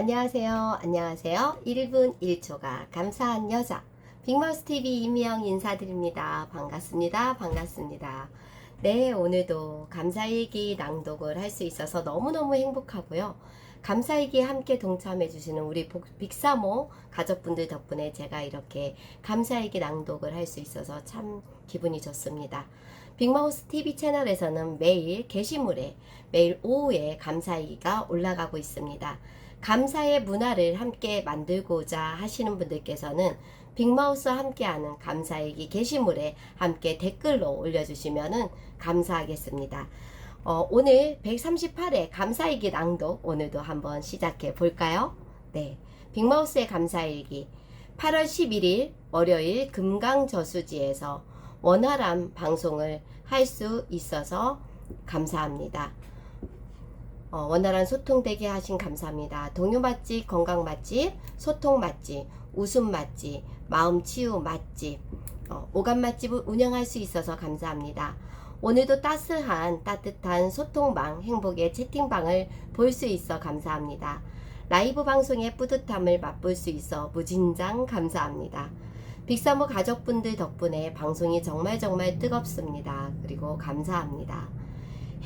안녕하세요. 안녕하세요. 1분 1초가 감사한 여자. 빅마우스 TV 이미영 인사드립니다. 반갑습니다. 반갑습니다. 네, 오늘도 감사일기 낭독을 할 수 있어서 너무너무 행복하고요. 감사일기에 함께 동참해 주시는 우리 복- 빅사모 가족분들 덕분에 제가 이렇게 감사일기 낭독을 할 수 있어서 참 기분이 좋습니다. 빅마우스 TV 채널에서는 매일 게시물에 매일 오후에 감사일기가 올라가고 있습니다. 감사의 문화를 함께 만들고자 하시는 분들께서는 빅마우스와 함께하는 감사일기 게시물에 함께 댓글로 올려주시면 감사하겠습니다. 어, 오늘 138회 감사일기 낭독 오늘도 한번 시작해 볼까요? 네. 빅마우스의 감사일기 8월 11일 월요일 금강저수지에서 원활한 방송을 할 수 있어서 감사합니다. 어, 원활한 소통 되게 하신 감사합니다. 동요 맛집, 건강 맛집, 소통 맛집, 웃음 맛집, 마음 치유 맛집, 어, 오감 맛집을 운영할 수 있어서 감사합니다. 오늘도 따스한 따뜻한 소통방, 행복의 채팅방을 볼 수 있어 감사합니다. 라이브 방송의 뿌듯함을 맛볼 수 있어 무진장 감사합니다. 빅사모 가족분들 덕분에 방송이 정말 정말 뜨겁습니다. 그리고 감사합니다.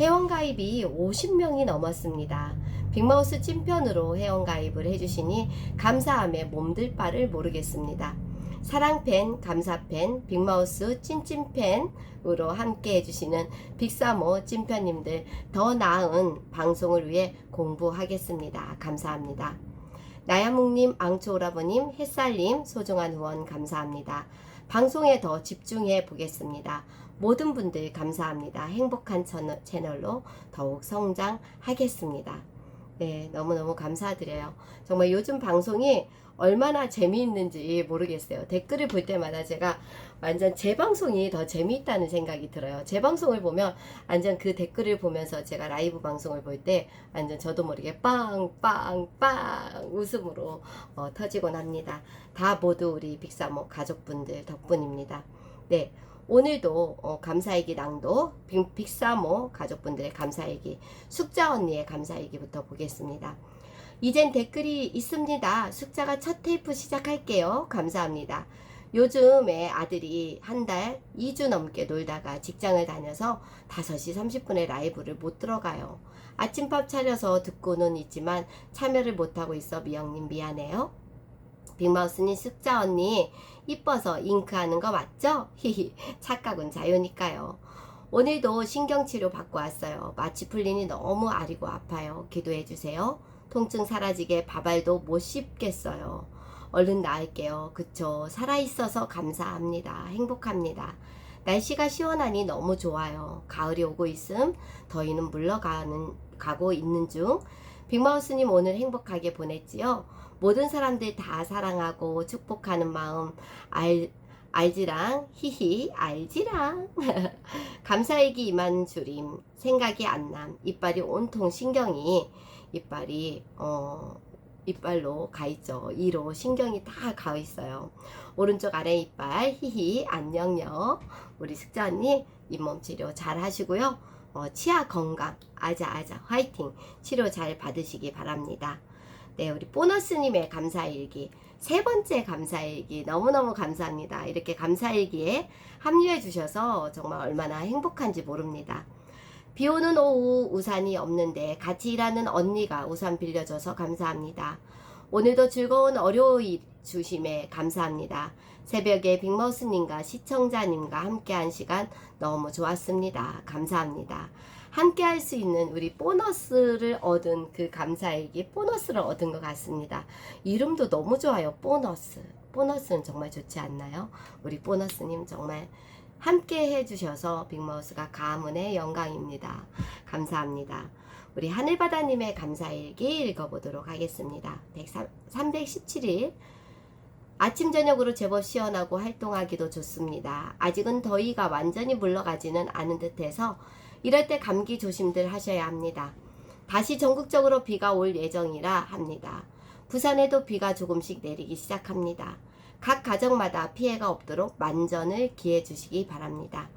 회원가입이 50명이 넘었습니다. 빅마우스 찐편으로 회원가입을 해주시니 감사함에 몸들 바를 모르겠습니다. 사랑팬, 감사팬, 빅마우스 찐찐팬으로 함께 해주시는 빅사모 찐편님들 더 나은 방송을 위해 공부하겠습니다. 감사합니다. 나야묵님, 앙초오라버님, 햇살님, 소중한 후원 감사합니다. 방송에 더 집중해 보겠습니다. 모든 분들 감사합니다. 행복한 채널- 채널로 더욱 성장하겠습니다. 네, 너무너무 감사드려요. 정말 요즘 방송이 얼마나 재미있는지 모르겠어요. 댓글을 볼 때마다 제가 완전 제 방송이 더 재미있다는 생각이 들어요. 제 방송을 보면 완전 그 댓글을 보면서 제가 라이브 방송을 볼 때 완전 저도 모르게 빵빵빵 웃음으로 어, 터지곤 합니다. 다 모두 우리 빅사모 가족분들 덕분입니다. 네. 오늘도 어, 감사일기 빅- 빅사모 가족분들의 감사일기 숙자 언니의 감사일기부터 보겠습니다. 이젠 댓글이 있습니다. 숙자가 첫 테이프 시작할게요. 감사합니다. 요즘에 아들이 한 달, 2주 넘게 놀다가 직장을 다녀서 5시 30분에 라이브를 못 들어가요. 아침밥 차려서 듣고는 있지만 참여를 못하고 있어 미영님 미안해요. 빅마우스님 숙자 언니 이뻐서 잉크하는 거 맞죠? 히히 착각은 자유니까요. 오늘도 신경치료 받고 왔어요. 마취 풀리니 너무 아리고 아파요. 기도해 주세요. 통증 사라지게 바발도 못 씹겠어요. 얼른 나을게요. 그쵸? 살아있어서 감사합니다. 행복합니다. 날씨가 시원하니 너무 좋아요. 가을이 오고 있음. 더위는 물러가는, 가고 있는 중. 빅마우스님 오늘 행복하게 보냈지요? 모든 사람들 다 사랑하고 축복하는 마음 알, 알지랑 히히 알지랑 감사일기 이만 줄임 생각이 안 남 이빨이 온통 신경이 이빨이 어 이빨로 가 있죠. 이로 신경이 다 가 있어요. 오른쪽 아래 이빨 히히 안녕요. 우리 숙자 언니 잇몸 치료 잘 하시고요. 어, 치아 건강 아자 아자 화이팅 치료 잘 받으시기 바랍니다. 네, 우리 보너스님의 감사일기. 세 번째 감사일기. 너무너무 감사합니다. 이렇게 감사일기에 합류해 주셔서 정말 얼마나 행복한지 모릅니다. 비 오는 오후 우산이 없는데 같이 일하는 언니가 우산 빌려줘서 감사합니다. 오늘도 즐거운 월요일 주심에 감사합니다. 새벽에 빅머스님과 시청자님과 함께한 시간 너무 좋았습니다. 감사합니다. 함께 할 수 있는 우리 보너스를 얻은 그 감사일기 보너스를 얻은 것 같습니다. 이름도 너무 좋아요. 보너스. 보너스는 정말 좋지 않나요? 우리 보너스님 정말 함께 해주셔서 빅마우스가 가문의 영광입니다. 감사합니다. 우리 하늘바다님의 감사일기 읽어보도록 하겠습니다. 317일 아침 저녁으로 제법 시원하고 활동하기도 좋습니다. 아직은 더위가 완전히 물러가지는 않은 듯해서 이럴 때 감기 조심들 하셔야 합니다. 다시 전국적으로 비가 올 예정이라 합니다. 부산에도 비가 조금씩 내리기 시작합니다. 각 가정마다 피해가 없도록 만전을 기해 주시기 바랍니다.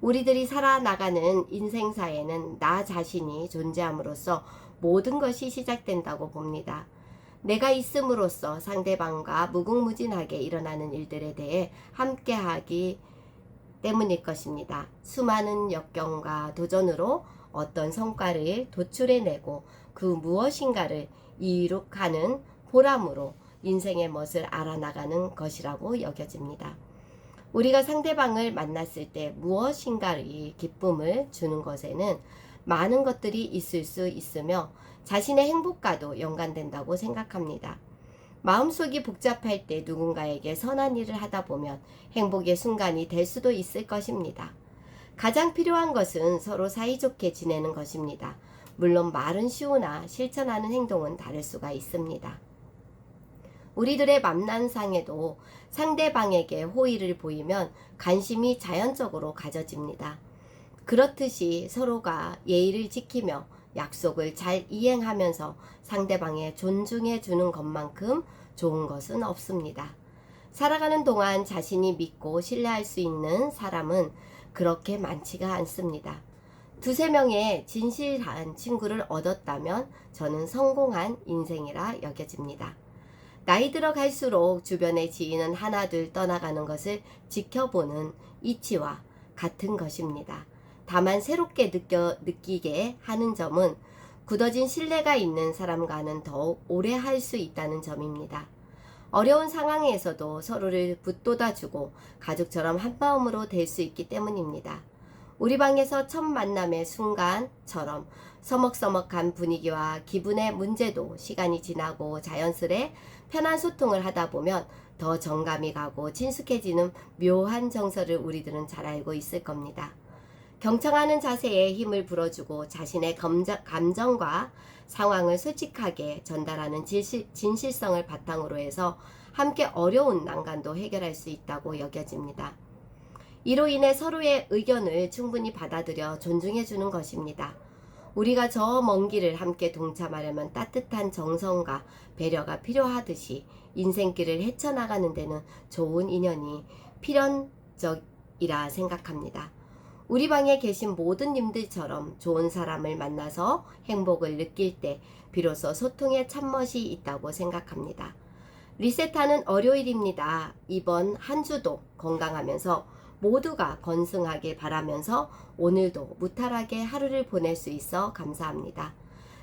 우리들이 살아나가는 인생사에는 나 자신이 존재함으로써 모든 것이 시작된다고 봅니다. 내가 있음으로써 상대방과 무궁무진하게 일어나는 일들에 대해 함께하기 때문일 것입니다. 수많은 역경과 도전으로 어떤 성과를 도출해내고 그 무엇인가를 이룩하는 보람으로 인생의 멋을 알아나가는 것이라고 여겨집니다. 우리가 상대방을 만났을 때 무엇인가의 기쁨을 주는 것에는 많은 것들이 있을 수 있으며 자신의 행복과도 연관된다고 생각합니다. 마음속이 복잡할 때 누군가에게 선한 일을 하다 보면 행복의 순간이 될 수도 있을 것입니다. 가장 필요한 것은 서로 사이좋게 지내는 것입니다. 물론 말은 쉬우나 실천하는 행동은 다를 수가 있습니다. 우리들의 만난상에도 상대방에게 호의를 보이면 관심이 자연적으로 가져집니다. 그렇듯이 서로가 예의를 지키며 약속을 잘 이행하면서 상대방에 존중해 주는 것만큼 좋은 것은 없습니다. 살아가는 동안 자신이 믿고 신뢰할 수 있는 사람은 그렇게 많지가 않습니다. 두세 명의 진실한 친구를 얻었다면 저는 성공한 인생이라 여겨집니다. 나이 들어 갈수록 주변의 지인은 하나둘 떠나가는 것을 지켜보는 이치와 같은 것입니다. 다만 새롭게 느껴, 느끼게 하는 점은 굳어진 신뢰가 있는 사람과는 더욱 오래 할 수 있다는 점입니다. 어려운 상황에서도 서로를 붙돋아주고 가족처럼 한마음으로 될 수 있기 때문입니다. 우리 방에서 첫 만남의 순간처럼 서먹서먹한 분위기와 기분의 문제도 시간이 지나고 자연스레 편한 소통을 하다 보면 더 정감이 가고 친숙해지는 묘한 정서를 우리들은 잘 알고 있을 겁니다. 경청하는 자세에 힘을 불어주고 자신의 감정, 감정과 상황을 솔직하게 전달하는 진실, 진실 성을 바탕으로 해서 함께 어려운 난관도 해결할 수 있다고 여겨집니다. 이로 인해 서로의 의견을 충분히 받아들여 존중해 주는 것입니다. 우리가 저 먼 길을 함께 동참하려면 따뜻한 정성과 배려가 필요하듯이 인생길을 헤쳐나가는 데는 좋은 인연이 필연적이라 생각합니다. 우리 방에 계신 모든 님들처럼 좋은 사람을 만나서 행복을 느낄 때 비로소 소통의 참멋이 있다고 생각합니다. 리셋하는 월요일입니다. 이번 한 주도 건강하면서 모두가 건승하길 바라면서 오늘도 무탈하게 하루를 보낼 수 있어 감사합니다.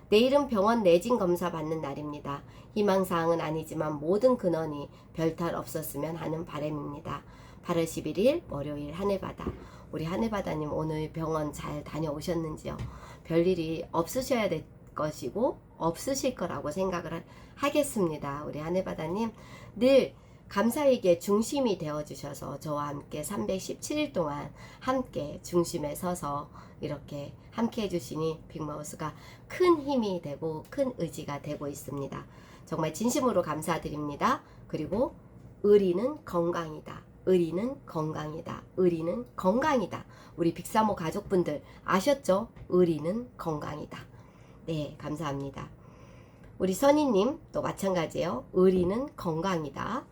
내일은 병원 내진 검사 받는 날입니다. 희망사항은 아니지만 모든 근원이 별탈 없었으면 하는 바람입니다. 8월 11일 월요일 하늘바다. 우리 하늘바다님 오늘 병원 잘 다녀오셨는지요? 별일이 없으셔야 될 것이고 없으실 거라고 생각을 하겠습니다. 우리 하늘바다님 늘 감사에게 중심이 되어 주셔서 저와 함께 317일 동안 함께 중심에 서서 이렇게 함께 해주시니 빅마우스가 큰 힘이 되고 큰 의지가 되고 있습니다. 정말 진심으로 감사드립니다. 그리고 의리는 건강이다. 의리는 건강이다. 의리는 건강이다. 우리 빅사모 가족분들 아셨죠? 의리는 건강이다. 네, 감사합니다. 우리 선희님 또 마찬가지예요. 의리는 건강이다.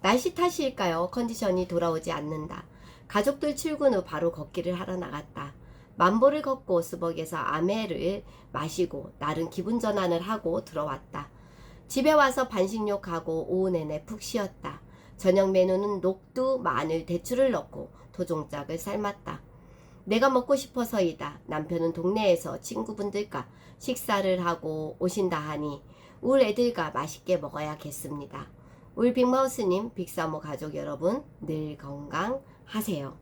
날씨 탓일까요? 컨디션이 돌아오지 않는다. 가족들 출근 후 바로 걷기를 하러 나갔다. 만보를 걷고 스벅에서 아메를 마시고 나름 기분 전환을 하고 들어왔다. 집에 와서 반식욕하고 오후 내내 푹 쉬었다. 저녁 메뉴는 녹두, 마늘, 대추를 넣고 토종짝을 삶았다. 내가 먹고 싶어서이다. 남편은 동네에서 친구분들과 식사를 하고 오신다 하니 울 애들과 맛있게 먹어야겠습니다. 울 빅마우스님, 빅사모 가족 여러분 늘 건강하세요.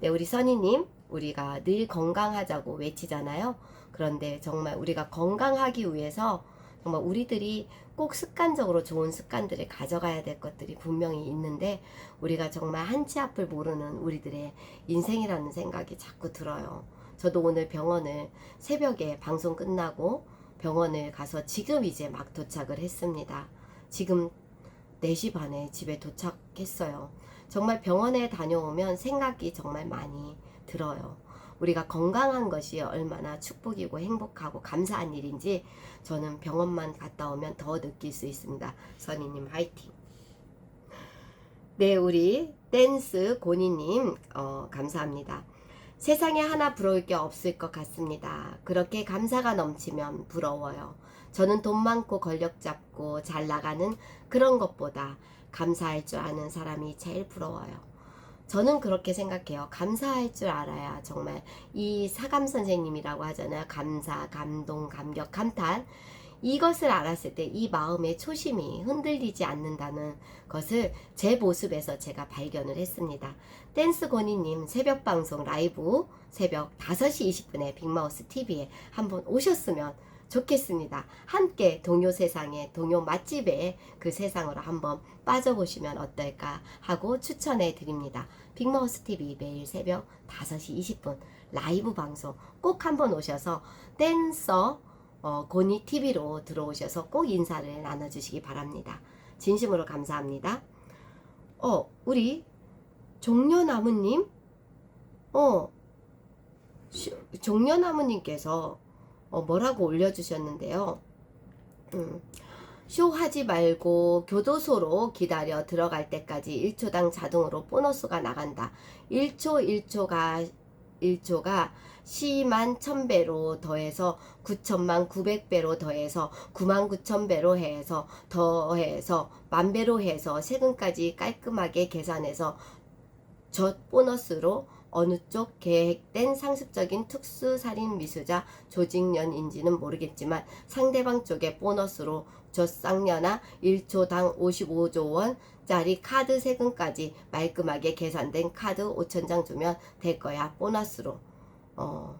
네, 우리 선희님, 우리가 늘 건강하자고 외치잖아요. 그런데 정말 우리가 건강하기 위해서 정말 우리들이 꼭 습관적으로 좋은 습관들을 가져가야 될 것들이 분명히 있는데 우리가 정말 한치 앞을 모르는 우리들의 인생이라는 생각이 자꾸 들어요. 저도 오늘 병원을 새벽에 방송 끝나고 병원을 가서 지금 이제 막 도착을 했습니다. 지금 4시 반에 집에 도착했어요. 정말 병원에 다녀오면 생각이 정말 많이 들어요. 우리가 건강한 것이 얼마나 축복이고 행복하고 감사한 일인지 저는 병원만 갔다 오면 더 느낄 수 있습니다. 선희님 화이팅! 네, 우리 댄스 고니님 어, 감사합니다. 세상에 하나 부러울 게 없을 것 같습니다. 그렇게 감사가 넘치면 부러워요. 저는 돈 많고 권력 잡고 잘 나가는 그런 것보다 감사할 줄 아는 사람이 제일 부러워요. 저는 그렇게 생각해요. 감사할 줄 알아야 정말 이 사감 선생님이라고 하잖아요. 감사, 감동, 감격, 감탄. 이것을 알았을 때 이 마음의 초심이 흔들리지 않는다는 것을 제 모습에서 제가 발견을 했습니다. 댄스 권희님 새벽 방송 라이브 새벽 5시 20분에 빅마우스 TV에 한번 오셨으면 좋겠습니다. 함께 동요 세상에 동요 맛집에 그 세상으로 한번 빠져보시면 어떨까 하고 추천해 드립니다. 빅마우스 TV 매일 새벽 5시 20분 라이브 방송 꼭 한번 오셔서 댄서 어, 고니 TV로 들어오셔서 꼭 인사를 나눠주시기 바랍니다. 진심으로 감사합니다. 어, 우리 종려나무님, 어, 시- 종려나무님께서 어, 뭐라고 올려주셨는데요. 음, 쇼하지 말고 교도소로 기다려 들어갈 때까지 1초당 자동으로 보너스가 나간다. 1초 1초가 1초가 10만 1000배로 더해서 9천만 900배로 더해서 9만 9천배로 해서 더해서 만배로 해서 세금까지 깔끔하게 계산해서 저 보너스로 어느 쪽 계획된 상습적인 특수살인 미수자 조직년인지는 모르겠지만 상대방 쪽에 보너스로 저 쌍년아 1초당 55조 원짜리 카드 세금까지 말끔하게 계산된 카드 5천장 주면 될 거야 보너스로. 어,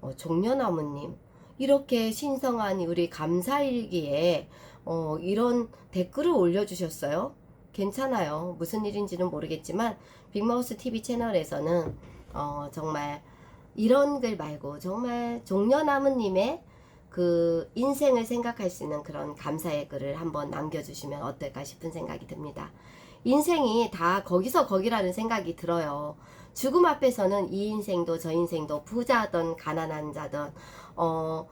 어 종려나무님. 이렇게 신성한 우리 감사일기에 어, 이런 댓글을 올려주셨어요 괜찮아요 무슨 일인지는 모르겠지만 빅마우스 TV 채널에서는 어, 정말 이런 글 말고 정말 종려나무님의 그 인생을 생각할 수 있는 그런 감사의 글을 한번 남겨주시면 어떨까 싶은 생각이 듭니다. 인생이 다 거기서 거기라는 생각이 들어요. 죽음 앞에서는 이 인생도 저 인생도 부자든 가난한 자든 어,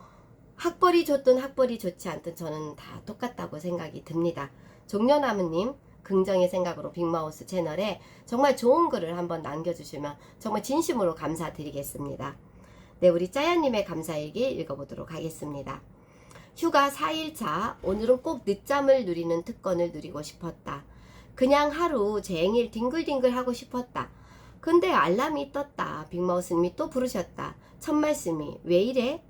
학벌이 좋든 학벌이 좋지 않든 저는 다 똑같다고 생각이 듭니다. 종려나무님 긍정의 생각으로 빅마우스 채널에 정말 좋은 글을 한번 남겨주시면 정말 진심으로 감사드리겠습니다. 네, 우리 짜야님의 감사일기 읽어보도록 하겠습니다. 휴가 4일차, 오늘은 꼭 늦잠을 누리는 특권을 누리고 싶었다. 그냥 하루 쟁일 뒹굴뒹굴 하고 싶었다. 근데 알람이 떴다. 빅마우스님이 또 부르셨다. 첫 말씀이 왜 이래?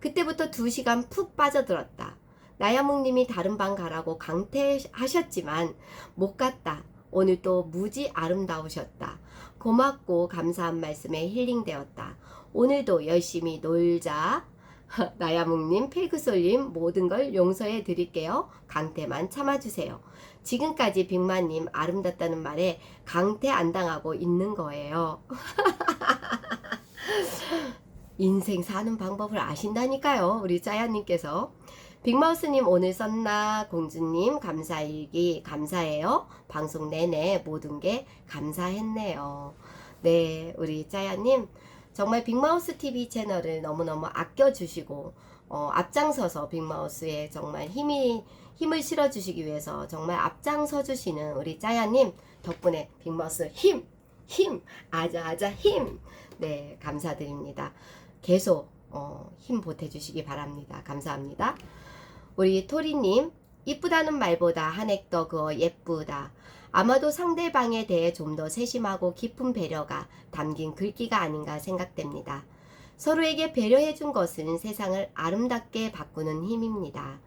그때부터 2시간 푹 빠져들었다. 나야묵님이 다른 방 가라고 강퇴하셨지만 못 갔다. 오늘 또 무지 아름다우셨다. 고맙고 감사한 말씀에 힐링되었다. 오늘도 열심히 놀자. 나야묵님, 페이크솔님 모든 걸 용서해 드릴게요. 강태만 참아주세요. 지금까지 빅마님 아름답다는 말에 강태 안 당하고 있는 거예요. 인생 사는 방법을 아신다니까요. 우리 짜야님께서. 빅마우스님 오늘 썼나 공주님 감사일기 감사해요. 방송 내내 모든 게 감사했네요. 네, 우리 짜야님 정말 빅마우스 TV 채널을 너무너무 아껴주시고 어, 앞장서서 빅마우스에 정말 힘이 힘을 실어주시기 위해서 정말 앞장서 주시는 우리 짜야님 덕분에 빅마우스 힘, 힘, 아자아자 힘. 네, 감사드립니다. 계속 어, 힘 보태주시기 바랍니다. 감사합니다. 우리 토리님 이쁘다는 말보다 한 획 더 그어 예쁘다. 아마도 상대방에 대해 좀 더 세심하고 깊은 배려가 담긴 글귀가 아닌가 생각됩니다. 서로에게 배려해준 것은 세상을 아름답게 바꾸는 힘입니다.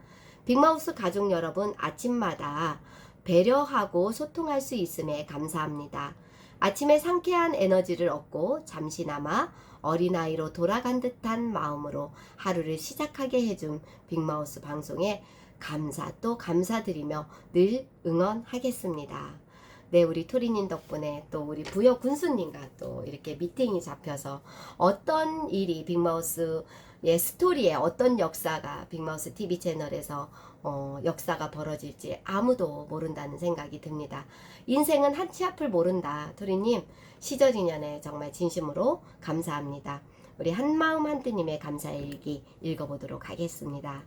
빅마우스 가족 여러분 아침마다 배려하고 소통할 수 있음에 감사합니다. 아침에 상쾌한 에너지를 얻고 잠시나마 어린아이로 돌아간 듯한 마음으로 하루를 시작하게 해준 빅마우스 방송에 감사 또 감사드리며 늘 응원하겠습니다. 네, 우리 토리님 덕분에 또 우리 부여 군수님과 또 이렇게 미팅이 잡혀서 어떤 일이 빅마우스의 스토리에 어떤 역사가 빅마우스 TV 채널에서 어, 역사가 벌어질지 아무도 모른다는 생각이 듭니다. 인생은 한치 앞을 모른다. 토리님, 인연에 정말 진심으로 감사합니다. 우리 한마음 한뜨님의 감사일기 읽어보도록 하겠습니다.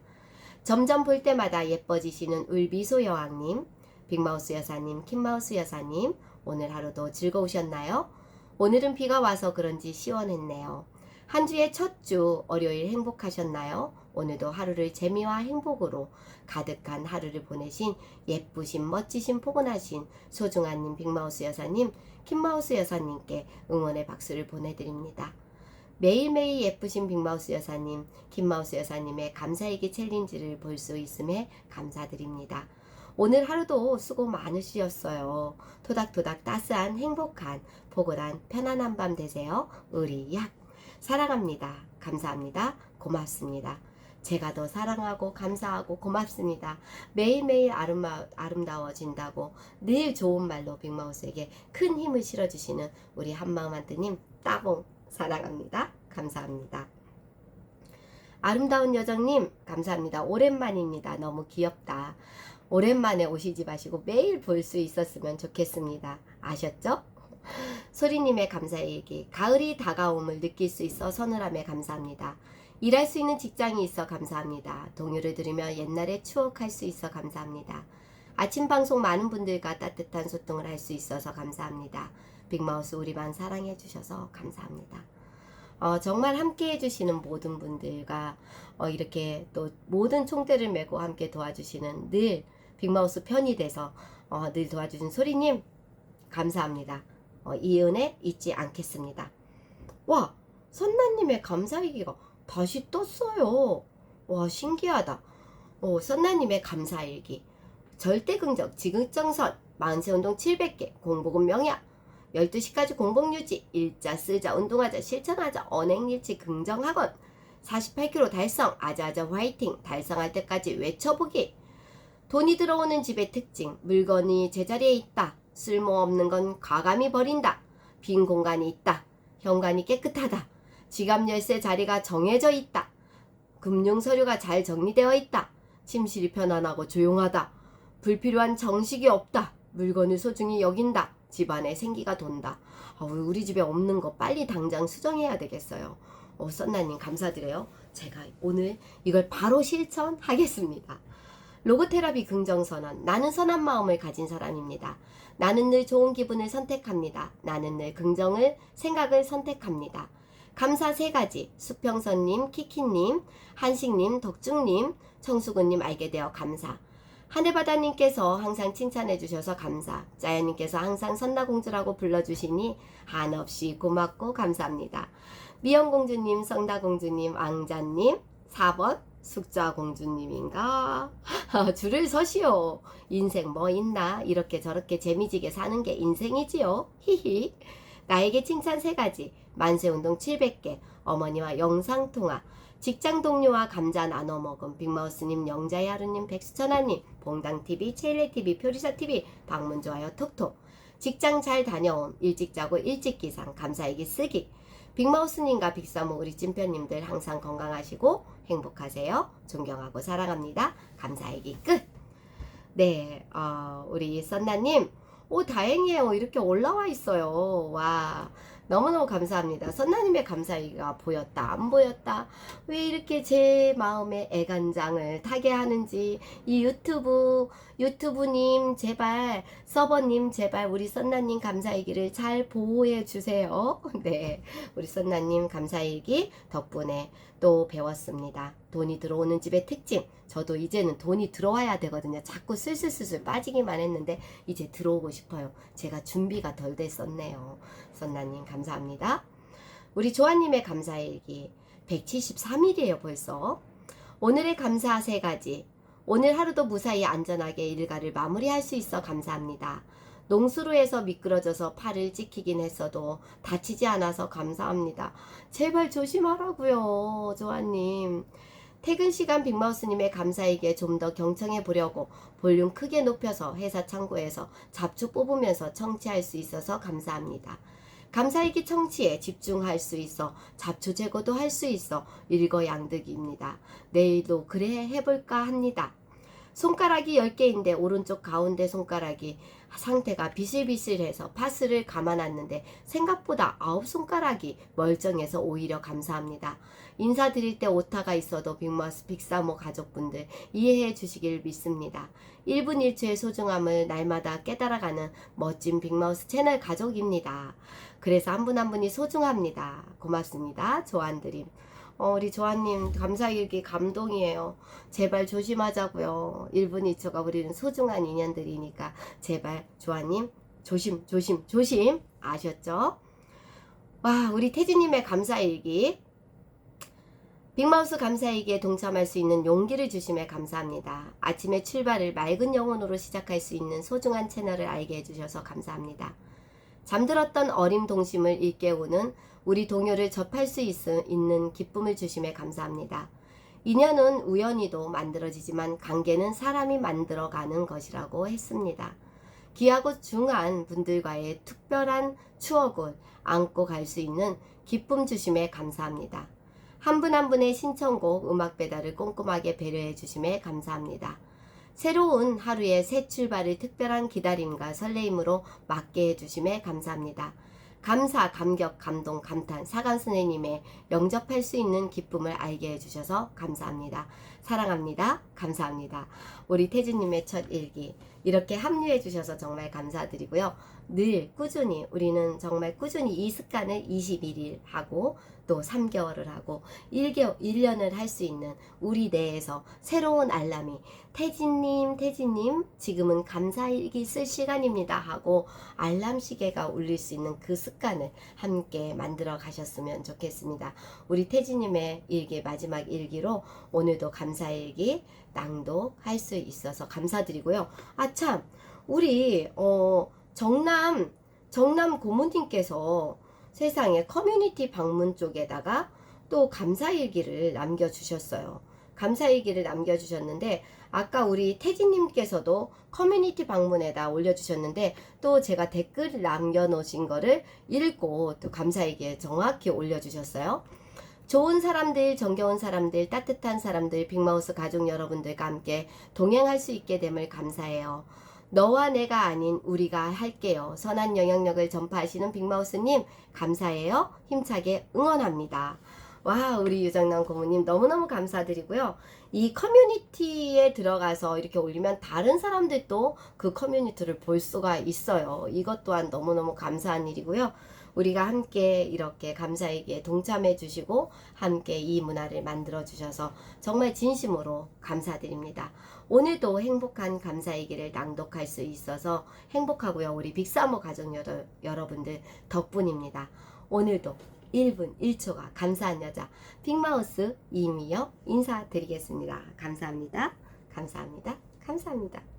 점점 볼 때마다 예뻐지시는 울비소 여왕님, 빅마우스 여사님, 킴마우스 여사님, 오늘 하루도 즐거우셨나요? 오늘은 비가 와서 그런지 시원했네요. 한 주의 첫 주 월요일 행복하셨나요? 오늘도 하루를 재미와 행복으로 가득한 하루를 보내신 예쁘신 멋지신 포근하신 소중한 님 빅마우스 여사님 킴마우스 여사님께 응원의 박수를 보내드립니다. 매일매일 예쁘신 빅마우스 여사님, 킴마우스 여사님의 감사일기 챌린지를 볼 수 있음에 감사드립니다. 오늘 하루도 수고 많으셨어요. 토닥토닥 따스한 행복한 포근한 편안한 밤 되세요. 우리 약 사랑합니다. 감사합니다. 고맙습니다. 제가 더 사랑하고 감사하고 고맙습니다. 매일매일 아름마, 아름다워진다고 늘 좋은 말로 빅마우스에게 큰 힘을 실어주시는 우리 한마음한테님 따봉 사랑합니다. 감사합니다. 아름다운 여정님 감사합니다. 오랜만입니다. 너무 귀엽다. 오랜만에 오시지 마시고 매일 볼 수 있었으면 좋겠습니다. 아셨죠? 소리님의 감사일기 가을이 다가옴을 느낄 수 있어 서늘함에 감사합니다. 일할 수 있는 직장이 있어 감사합니다. 동요를 들으며 옛날에 추억할 수 있어 감사합니다. 아침 방송 많은 분들과 따뜻한 소통을 할 수 있어서 감사합니다. 빅마우스 우리만 사랑해 주셔서 감사합니다. 어, 정말 함께 해주시는 모든 분들과 어, 이렇게 또 모든 총대를 메고 함께 도와주시는 늘 빅마우스 편이 돼서 어, 늘 도와주신 소리님 감사합니다. 어, 이 은혜 잊지 않겠습니다. 와 선나님의 감사일기가 다시 떴어요. 와 신기하다. 어, 선나님의 감사일기 절대 긍정 지극정선 만세운동 700개 공복은 명약 12시까지 공복 유지 일자 쓰자 운동하자 실천하자 언행일치 긍정학원 48kg 달성 아자아자 화이팅 달성할 때까지 외쳐보기 돈이 들어오는 집의 특징 물건이 제자리에 있다. 쓸모없는 건 과감히 버린다. 빈 공간이 있다. 현관이 깨끗하다. 지갑 열쇠 자리가 정해져 있다. 금융 서류가 잘 정리되어 있다. 침실이 편안하고 조용하다. 불필요한 정식이 없다. 물건을 소중히 여긴다. 집안에 생기가 돈다. 어, 우리 집에 없는 거 빨리 당장 수정해야 되겠어요. 어, 썬나님 감사드려요. 제가 오늘 이걸 바로 실천하겠습니다. 로고테라피 긍정선언. 나는 선한 마음을 가진 사람입니다. 나는 늘 좋은 기분을 선택합니다. 나는 늘 긍정을, 생각을 선택합니다. 감사 세 가지. 수평선님, 키키님, 한식님, 덕중님, 청수근님 알게 되어 감사. 하늘바다님께서 항상 칭찬해 주셔서 감사. 짜야님께서 항상 선나공주라고 불러주시니 한없이 고맙고 감사합니다. 미영공주님, 성다공주님, 왕자님, 4번 숙자 공주님인가? 줄을 서시오. 인생 뭐 있나? 이렇게 저렇게 재미지게 사는 게 인생이지요. 히히. 나에게 칭찬 세 가지. 만세운동 700개. 어머니와 영상통화. 직장 동료와 감자 나눠 먹음 빅마우스님, 영자의 하루님, 백수천하님, 봉당TV, 체일레TV, 표리사TV, 방문 좋아요 톡톡 직장 잘 다녀옴 일찍 자고 일찍 기상 감사일기 쓰기 빅마우스님과 빅사모 우리 찐편님들 항상 건강하시고 행복하세요. 존경하고 사랑합니다. 감사일기 끝. 네, 어, 우리 썬나님. 오 다행이에요. 이렇게 올라와 있어요. 와 너무너무 감사합니다. 선나님의 감사이가 보였다, 안 보였다. 왜 이렇게 제 마음에 애간장을 타게 하는지, 이 유튜브, 유튜브님, 제발, 서버님, 제발, 우리 선나님 감사이기를 잘 보호해 주세요. 네. 우리 선나님 감사이기 덕분에 또 배웠습니다. 돈이 들어오는 집의 특징. 저도 이제는 돈이 들어와야 되거든요. 자꾸 슬슬슬슬 빠지기만 했는데, 이제 들어오고 싶어요. 제가 준비가 덜 됐었네요. 선나님 감사합니다. 우리 조아님의 감사일기 173일이에요 벌써. 오늘의 감사 세 가지. 오늘 하루도 무사히 안전하게 일과를 마무리할 수 있어 감사합니다. 농수로에서 미끄러져서 팔을 찍히긴 했어도 다치지 않아서 감사합니다. 제발 조심하라고요, 조아님. 퇴근 시간 빅마우스님의 감사에게 좀 더 경청해 보려고 볼륨 크게 높여서 회사 창고에서 잡초 뽑으면서 청취할 수 있어서 감사합니다. 감사일기 청취에 집중할 수 있어 잡초 제거도 할 수 있어 일거양득입니다. 내일도 그래 해볼까 합니다. 손가락이 10개인데 오른쪽 가운데 손가락이 상태가 비실비실해서 파스를 감아놨는데 생각보다 아홉 손가락이 멀쩡해서 오히려 감사합니다. 인사드릴 때 오타가 있어도 빅마스 빅사모 가족분들 이해해 주시길 믿습니다. 1분 1초의 소중함을 날마다 깨달아가는 멋진 빅마우스 채널 가족입니다. 그래서 한 분 한 분이 소중합니다. 고맙습니다. 조안드림. 어, 우리 조아님 감사일기 감동이에요. 제발 조심하자고요. 1분 2초가 우리는 소중한 인연들이니까 제발 조아님 조심 조심 조심 아셨죠? 와 우리 태진님의 감사일기 빅마우스 감사일기에 동참할 수 있는 용기를 주심에 감사합니다. 아침의 출발을 맑은 영혼으로 시작할 수 있는 소중한 채널을 알게 해주셔서 감사합니다. 잠들었던 어림 동심을 일깨우는 우리 동요를 접할 수 있, 있는 기쁨을 주심에 감사합니다. 인연은 우연히도 만들어지지만 관계는 사람이 만들어가는 것이라고 했습니다. 귀하고 중한 분들과의 특별한 추억을 안고 갈 수 있는 기쁨 주심에 감사합니다. 한분한 분의 신청곡 음악 배달을 꼼꼼하게 배려해 주심에 감사합니다. 새로운 하루의 새 출발을 특별한 기다림과 설레임으로 맞게 해주심에 감사합니다. 감사, 감격, 감동, 감탄, 사간스네님의 영접할 수 있는 기쁨을 알게 해주셔서 감사합니다. 사랑합니다. 감사합니다. 우리 태진님의 첫 일기 이렇게 합류해 주셔서 정말 감사드리고요. 늘 꾸준히 우리는 정말 꾸준히 이 습관을 21일 하고 또 3개월을 하고 1개월, 1년을 할 수 있는 우리 내에서 새로운 알람이 태진님, 태진님, 지금은 감사일기 쓸 시간입니다 하고 알람 시계가 울릴 수 있는 그 습관을 함께 만들어 가셨으면 좋겠습니다. 우리 태진님의 일기, 마지막 일기로 오늘도 감사일기 낭독할 수 있어서 감사드리고요. 아, 참, 우리, 어, 정남, 정남 고모님께서 세상에 커뮤니티 방문 쪽에다가 또 감사일기를 남겨주셨어요. 감사일기를 남겨주셨는데 아까 우리 태진님께서도 커뮤니티 방문에다 올려주셨는데 또 제가 댓글 남겨놓으신 거를 읽고 또 감사일기에 정확히 올려주셨어요. 좋은 사람들, 정겨운 사람들, 따뜻한 사람들, 빅마우스 가족 여러분들과 함께 동행할 수 있게 됨을 감사해요. 너와 내가 아닌 우리가 할게요. 선한 영향력을 전파하시는 빅마우스님 감사해요. 힘차게 응원합니다. 와 우리 유정남 고모님 너무너무 감사드리고요. 이 커뮤니티에 들어가서 이렇게 올리면 다른 사람들도 그 커뮤니티를 볼 수가 있어요. 이것 또한 너무너무 감사한 일이고요. 우리가 함께 이렇게 감사에게 동참해 주시고 함께 이 문화를 만들어 주셔서 정말 진심으로 감사드립니다. 오늘도 행복한 감사의기를 낭독할 수 있어서 행복하고요. 우리 빅사모 가족 여러, 여러분들 덕분입니다. 오늘도 1분 1초가 감사한 여자 빅마우스 이미여 인사드리겠습니다. 감사합니다. 감사합니다. 감사합니다.